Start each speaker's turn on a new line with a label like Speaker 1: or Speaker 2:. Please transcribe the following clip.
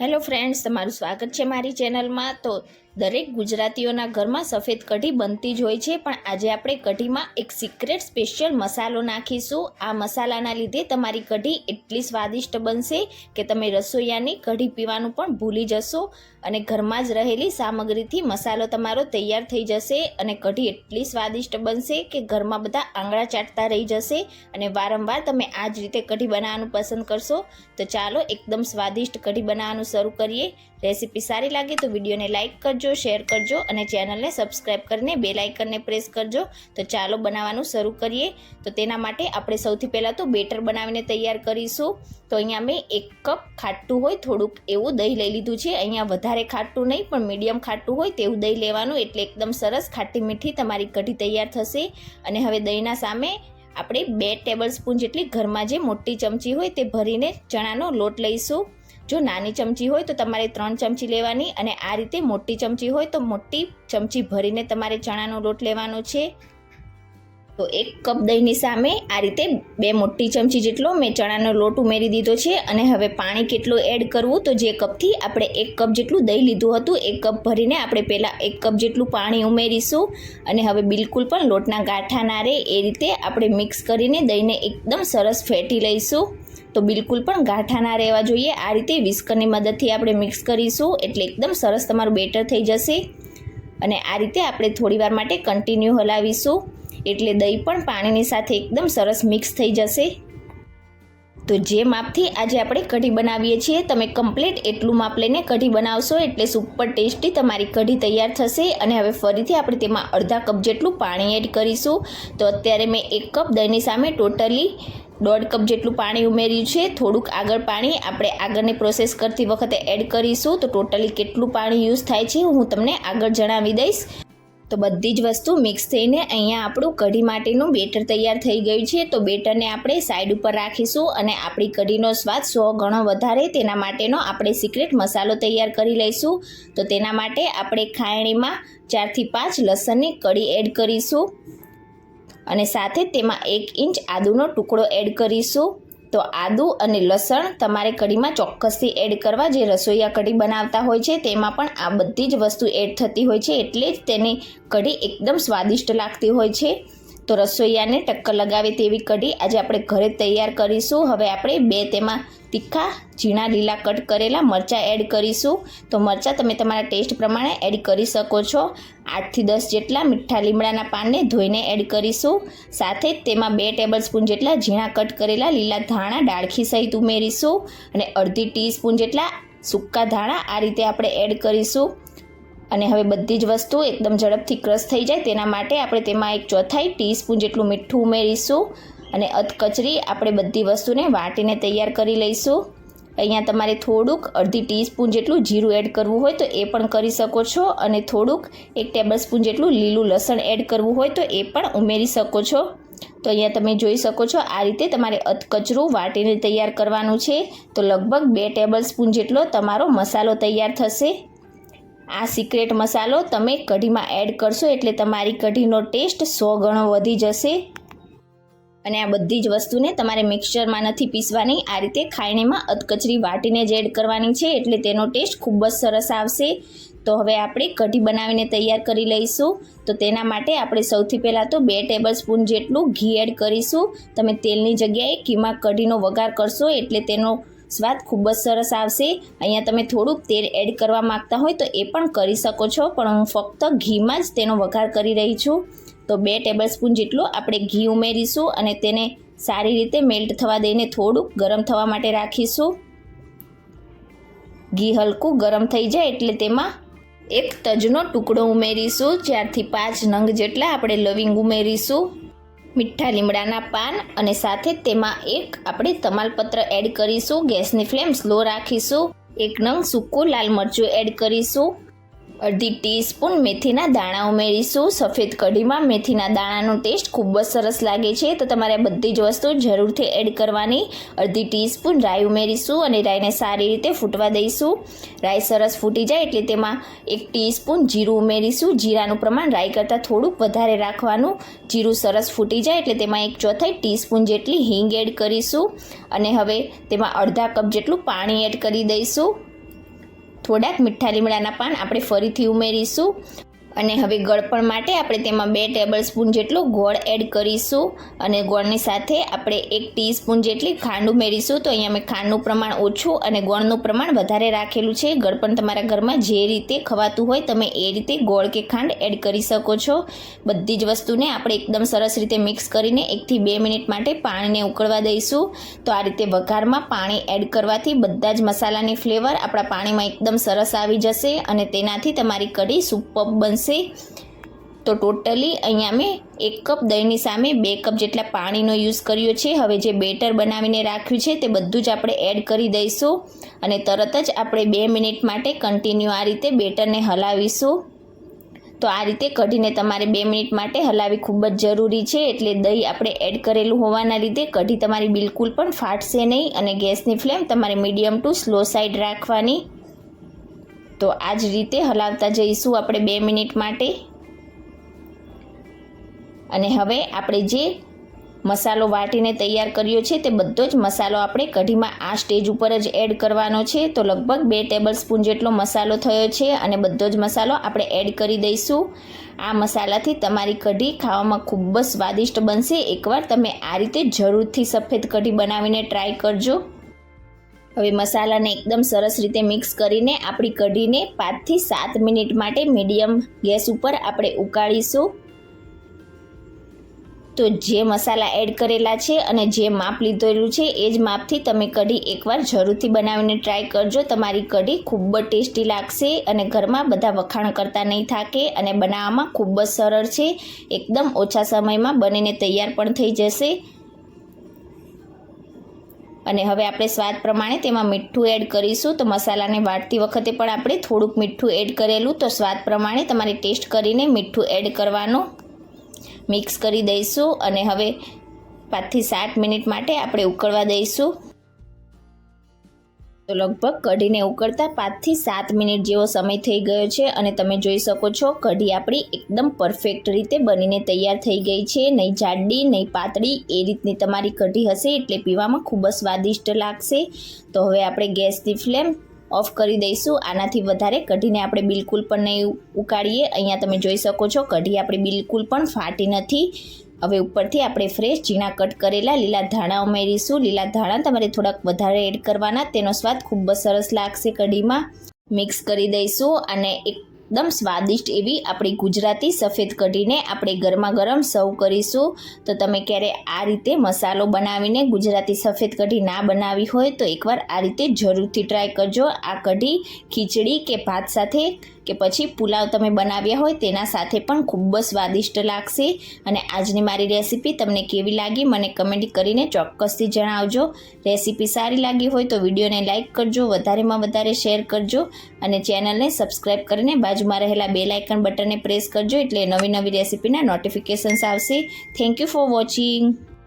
Speaker 1: Hello friends તમારું સ્વાગત છે મારી ચેનલમાં તો દરેક ગુજરાતીઓના ઘરમાં સફેદ કઢી બનતી જ હોય છે, પણ આજે આપણે કઢીમાં એક સિક્રેટ સ્પેશિયલ મસાલો નાખીશું. આ મસાલાના લીધે તમારી કઢી એટલી સ્વાદિષ્ટ બનશે કે તમે રસોઈયાની કઢી પીવાનું પણ ભૂલી જશો અને ઘરમાં જ રહેલી સામગ્રીથી મસાલો તમારો તૈયાર થઈ જશે અને કઢી એટલી સ્વાદિષ્ટ બનશે કે ઘરમાં બધા આંગળા ચાટતા રહી જશે અને વારંવાર તમે આ જ રીતે કઢી બનાવવાનું પસંદ કરશો. તો ચાલો એકદમ સ્વાદિષ્ટ કઢી બનાવવાનું શરૂ કરીએ. રેસીપી સારી લાગે તો વિડીયોને લાઇક કરજો શેર કરજો અને ચેનલને સબસ્ક્રાઇબ કરીને બે લાઇકનને પ્રેસ કરજો. તો ચાલો બનાવવાનું શરૂ કરીએ. તો તેના માટે આપણે સૌથી પહેલાં તો બેટર બનાવીને તૈયાર કરીશું. તો અહીંયા મેં એક કપ ખાટું હોય, થોડુંક એવું દહીં લઈ લીધું છે. અહીંયા વધારે ખાટું નહીં, પણ મીડિયમ ખાટું હોય તેવું દહીં લેવાનું. એટલે એકદમ સરસ ખાટી મીઠી તમારી કઢી તૈયાર થશે. અને હવે દહીંના સામે આપણે બે ટેબલ સ્પૂન જેટલી ઘરમાં જે મોટી ચમચી હોય તે ભરીને ચણાનો લોટ લઈશું. જો નાની ચમચી હોય તો તમારે ત્રણ ચમચી લેવાની અને આ રીતે મોટી ચમચી હોય તો મોટી ચમચી ભરીને તમારે ચણાનો લોટ લેવાનો છે. તો એક કપ દહીંની સામે આ રીતે બે મોટી ચમચી જેટલો મેં ચણાનો લોટ ઉમેરી દીધો છે અને હવે પાણી કેટલું એડ કરવું તો જે કપથી આપણે એક કપ જેટલું દહીં લીધું હતું એક કપ ભરીને આપણે પહેલાં એક કપ જેટલું પાણી ઉમેરીશું અને હવે બિલકુલ પણ લોટના ગાંઠા ના રહે એ રીતે આપણે મિક્સ કરીને દહીંને એકદમ સરસ ફેટી લઈશું. તો બિલકુલ પણ ગાંઠા ના રહેવા જોઈએ. આ રીતે વિસ્કરની મદદથી આપણે મિક્સ કરીશું એટલે એકદમ સરસ તમારું બેટર થઈ જશે. અને આ રીતે આપણે થોડીવાર માટે કન્ટિન્યુ હલાવીશું એટલે દહીં પણ પાણીની સાથે એકદમ સરસ મિક્સ થઈ જશે. તો જે માપથી આજે આપણે કઢી બનાવીએ છીએ, તમે કમ્પ્લીટ એટલું માપ લઈને કઢી બનાવશો એટલે સુપર ટેસ્ટી તમારી કઢી તૈયાર થશે. અને હવે ફરીથી આપણે તેમાં અડધા કપ જેટલું પાણી એડ કરીશું. તો અત્યારે મેં એક કપ દહીંની સામે ટોટલી દોઢ કપ જેટલું પાણી ઉમેર્યું છે. થોડુંક આગળ પાણી આપણે આગળની પ્રોસેસ કરતી વખતે એડ કરીશું. તો ટોટલી કેટલું પાણી યુઝ થાય છે હું તમને આગળ જણાવી દઈશ. તો બધી જ વસ્તુ મિક્સ થઈને અહીંયા આપણું કઢી માટેનું બેટર તૈયાર થઈ ગયું છે. તો બેટરને આપણે સાઈડ ઉપર રાખીશું અને આપણી કઢીનો સ્વાદ સો ગણો વધારે તેના માટેનો આપણે સિક્રેટ મસાલો તૈયાર કરી લઈશું. તો તેના માટે આપણે ખાયણીમાં ચારથી પાંચ લસણની કઢી એડ કરીશું. અને સાથે તેમાં એક ઇંચ આદુનો ટુકડો એડ કરીશું. તો આદુ અને લસણ તમારે કઢીમાં ચોક્કસથી એડ કરવા. જે રસોઈયા કઢી બનાવતા હોય છે, તેમાં પણ આ બધી જ વસ્તુ એડ થતી હોય છે, એટલે જ તેની કઢી એકદમ સ્વાદિષ્ટ લાગતી હોય છે. તો રસોઈયાને ટક્કર લગાવે તેવી કઢી આજે આપણે ઘરે તૈયાર કરીશું. હવે આપણે બે તેમાં તીખા ઝીણા લીલા કટ કરેલા મરચાં એડ કરીશું. તો મરચાં તમે તમારા ટેસ્ટ પ્રમાણે એડ કરી શકો છો. આઠથી દસ જેટલા મીઠા લીમડાના પાનને ધોઈને એડ કરીશું. સાથે તેમાં બે ટેબલ સ્પૂન જેટલા ઝીણા કટ કરેલા લીલા ધાણા ડાળખી સહિત ઉમેરીશું. અને અડધી ટીસ્પૂન જેટલા સૂકા ધાણા આ રીતે આપણે એડ કરીશું. અને હવે બધી જ વસ્તુ એકદમ ઝડપથી ક્રશ થઈ જાય તેના માટે આપણે તેમાં એક ચોથાઈ ટીસ્પૂન જેટલું મીઠું ઉમેરીશું અને અધકચરી આપણે બધી વસ્તુને વાટીને તૈયાર કરી લઈશું. અહીંયા તમારે થોડુંક અડધી ટીસ્પૂન જેટલું જીરું એડ કરવું હોય તો એ પણ કરી શકો છો અને થોડુંક એક ટેબલ સ્પૂન જેટલું લીલું લસણ એડ કરવું હોય તો એ પણ ઉમેરી શકો છો. તો અહીંયા તમે જોઈ શકો છો આ રીતે તમારે અધકચરું વાટીને તૈયાર કરવાનું છે. તો લગભગ બે ટેબલ સ્પૂન જેટલો તમારો મસાલો તૈયાર થશે. આ સિક્રેટ મસાલો તમે કઢીમાં એડ કરશો એટલે તમારી કઢીનો ટેસ્ટ સો ગણો વધી જશે. અને આ બધી જ વસ્તુને તમારે મિક્સચરમાં નથી પીસવાની. આ રીતે ખાયણીમાં અધકચરી વાટીને જ એડ કરવાની છે એટલે તેનો ટેસ્ટ ખૂબ જ સરસ આવશે. તો હવે આપણે કઢી બનાવીને તૈયાર કરી લઈશું. તો તેના માટે આપણે સૌથી પહેલાં તો બે ટેબલ સ્પૂન જેટલું ઘી એડ કરીશું. તમે તેલની જગ્યાએ ઘીમાં કઢીનો વઘાર કરશો એટલે તેનો સ્વાદ ખૂબ જ સરસ આવશે. અહીંયા તમે થોડુંક તેલ એડ કરવા માગતા હોય તો એ પણ કરી શકો છો. પણ હું ફક્ત ઘીમાં જ તેનો વઘાર કરી રહી છું. તો બે ટેબલ સ્પૂન જેટલું આપણે ઘી ઉમેરીશું અને તેને સારી રીતે મેલ્ટ થવા દઈને થોડુંક ગરમ થવા માટે રાખીશું. ઘી હલકું ગરમ થઈ જાય એટલે તેમાં એક તજનો ટુકડો ઉમેરીશું. ચારથી પાંચ નંગ જેટલા આપણે લવિંગ ઉમેરીશું. મીઠા લીમડાના પાન અને સાથે તેમાં એક આપણે તમાલપત્ર એડ કરીશું, ગેસની ફ્લેમ સ્લો રાખીશું, એક નંગ સૂકું લાલ મરચું એડ કરીશું. અડધી ટીસ્પૂન મેથીના દાણા ઉમેરીશું. સફેદ કઢીમાં મેથીના દાણાનો ટેસ્ટ ખૂબ જ સરસ લાગે છે. તો તમારે બધી જ વસ્તુ જરૂરથી એડ કરવાની. અડધી ટીસ્પૂન રાઈ ઉમેરીશું અને રાઈને સારી રીતે ફૂટવા દઈશું. રાઈ સરસ ફૂટી જાય એટલે તેમાં એક ટીસ્પૂન જીરું ઉમેરીશું. જીરાનું પ્રમાણ રાઈ કરતાં થોડુંક વધારે રાખવાનું. જીરું સરસ ફૂટી જાય એટલે તેમાં એક ચોથાઈ ટીસ્પૂન જેટલી હિંગ એડ કરીશું. અને હવે તેમાં અડધા કપ જેટલું પાણી એડ કરી દઈશું. થોડાક મીઠા લીમડાના પાન આપણે ફરીથી ઉમેરીશું. અને હવે ગળપણ માટે આપણે તેમાં બે ટેબલ સ્પૂન જેટલું ગોળ એડ કરીશું અને ગોળની સાથે આપણે એક ટીસ્પૂન જેટલી ખાંડ ઉમેરીશું તો અહીંયા મેં ખાંડનું પ્રમાણ ઓછું અને ગોળનું પ્રમાણ વધારે રાખેલું છે. ગળપણ તમારા ઘરમાં જે રીતે ખવાતું હોય તમે એ રીતે ગોળ કે ખાંડ એડ કરી શકો છો. બધી જ વસ્તુને આપણે એકદમ સરસ રીતે મિક્સ કરીને એકથી બે મિનિટ માટે પાણીને ઉકળવા દઈશું. તો આ રીતે વઘારમાં પાણી એડ કરવાથી બધા જ મસાલાની ફ્લેવર આપણા પાણીમાં એકદમ સરસ આવી જશે અને તેનાથી તમારી કઢી સુપર બનશે. તો ટોટલી અહીંયા મેં એક કપ દહીંની સામે બે કપ જેટલા પાણીનો યુઝ કર્યો છે. હવે જે બેટર બનાવીને રાખ્યું છે તે બધું જ આપણે એડ કરી દઈશું અને તરત જ આપણે બે મિનિટ માટે કન્ટિન્યુ આ રીતે બેટરને હલાવીશું. તો આ રીતે કઢીને તમારે બે મિનિટ માટે હલાવી ખૂબ જ જરૂરી છે. એટલે દહીં આપણે એડ કરેલું હોવાના લીધે કઢી તમારી બિલકુલ પણ ફાટશે નહીં અને ગેસની ફ્લેમ તમારે મીડિયમ ટુ સ્લો સાઈડ રાખવાની. તો આ જ રીતે હલાવતા જઈશું આપણે બે મિનિટ માટે. અને હવે આપણે જે મસાલો વાટીને તૈયાર કર્યો છે તે બધો જ મસાલો આપણે કઢીમાં આ સ્ટેજ ઉપર જ એડ કરવાનો છે. તો લગભગ બે ટેબલ સ્પૂન જેટલો મસાલો થયો છે અને બધો જ મસાલો આપણે એડ કરી દઈશું. આ મસાલાથી તમારી કઢી ખાવામાં ખૂબ જ સ્વાદિષ્ટ બનશે. એકવાર તમે આ રીતે જરૂરથી સફેદ કઢી બનાવીને ટ્રાય કરજો. હવે મસાલાને એકદમ સરસ રીતે મિક્સ કરીને આપણી કઢીને પાંચથી સાત મિનિટ માટે મીડિયમ ગેસ ઉપર આપણે ઉકાળીશું. તો જે મસાલા એડ કરેલા છે અને જે માપ લીધેલું છે, એ જ માપથી તમે કઢી એકવાર જરૂરથી બનાવીને ટ્રાય કરજો. તમારી કઢી ખૂબ જ ટેસ્ટી લાગશે અને ઘરમાં બધા વખાણ કરતા નહીં થાકે અને બનાવવામાં ખૂબ જ સરળ છે. એકદમ ઓછા સમયમાં બનીને તૈયાર પણ થઈ જશે. અને હવે આપણે સ્વાદ પ્રમાણે તેમાં મીઠું એડ કરીશું. તો મસાલાને વાટતી વખતે પણ આપણે થોડુંક મીઠું એડ કરેલું. તો સ્વાદ પ્રમાણે તમારે ટેસ્ટ કરીને મીઠું એડ કરવાનું મિક્સ કરી દઈશું. અને હવે પાંચથી સાત મિનિટ માટે આપણે ઉકળવા દઈશું. તો લગભગ કઢીને ઉકળતા પાંચથી સાત મિનિટ જેવો સમય થઈ ગયો છે અને તમે જોઈ શકો છો કઢી આપણી એકદમ પરફેક્ટ રીતે બનીને તૈયાર થઈ ગઈ છે. નહીં જાડી, નહીં પાતળી, એ રીતની તમારી કઢી હશે એટલે પીવામાં ખૂબ જ સ્વાદિષ્ટ લાગશે. તો હવે આપણે ગેસની ફ્લેમ ઓફ કરી દઈશું. આનાથી વધારે કઢીને આપણે બિલકુલ પણ નહીં ઉકાળીએ. અહીંયા તમે જોઈ શકો છો, કઢી આપણી બિલકુલ પણ ફાટી નથી. હવે ઉપરથી આપણે ફ્રેશ ઝીણા કટ કરેલા લીલા ધાણા ઉમેરીશું. લીલા ધાણા તમારે થોડાક વધારે એડ કરવાના. તેનો સ્વાદ ખૂબ જ સરસ લાગશે કઢીમાં. મિક્સ કરી દઈશું અને એકદમ સ્વાદિષ્ટ એવી આપણી ગુજરાતી સફેદ કઢીને આપણે ગરમા ગરમ સર્વ કરીશું. તો તમે ક્યારે આ રીતે મસાલો બનાવીને ગુજરાતી સફેદ કઢી ના બનાવી હોય તો એકવાર આ રીતે જરૂરથી ટ્રાય કરજો. આ કઢી ખીચડી કે ભાત સાથે કે પછી પુલાવ તમે બનાવ્યા હોય તેના સાથે પણ ખૂબ જ સ્વાદિષ્ટ લાગશે. અને આજની મારી રેસીપી તમને કેવી લાગી મને કમેન્ટ કરીને ચોક્કસથી જણાવજો. રેસીપી સારી લાગી હોય તો વિડીયોને લાઇક કરજો, વધારેમાં વધારે શેર કરજો અને ચેનલને સબસ્ક્રાઈબ કરીને બાજુમાં રહેલા બે લાઇકન બટનને પ્રેસ કરજો એટલે નવી નવી રેસીપીના નોટિફિકેશન્સ આવશે. Thank you for watching.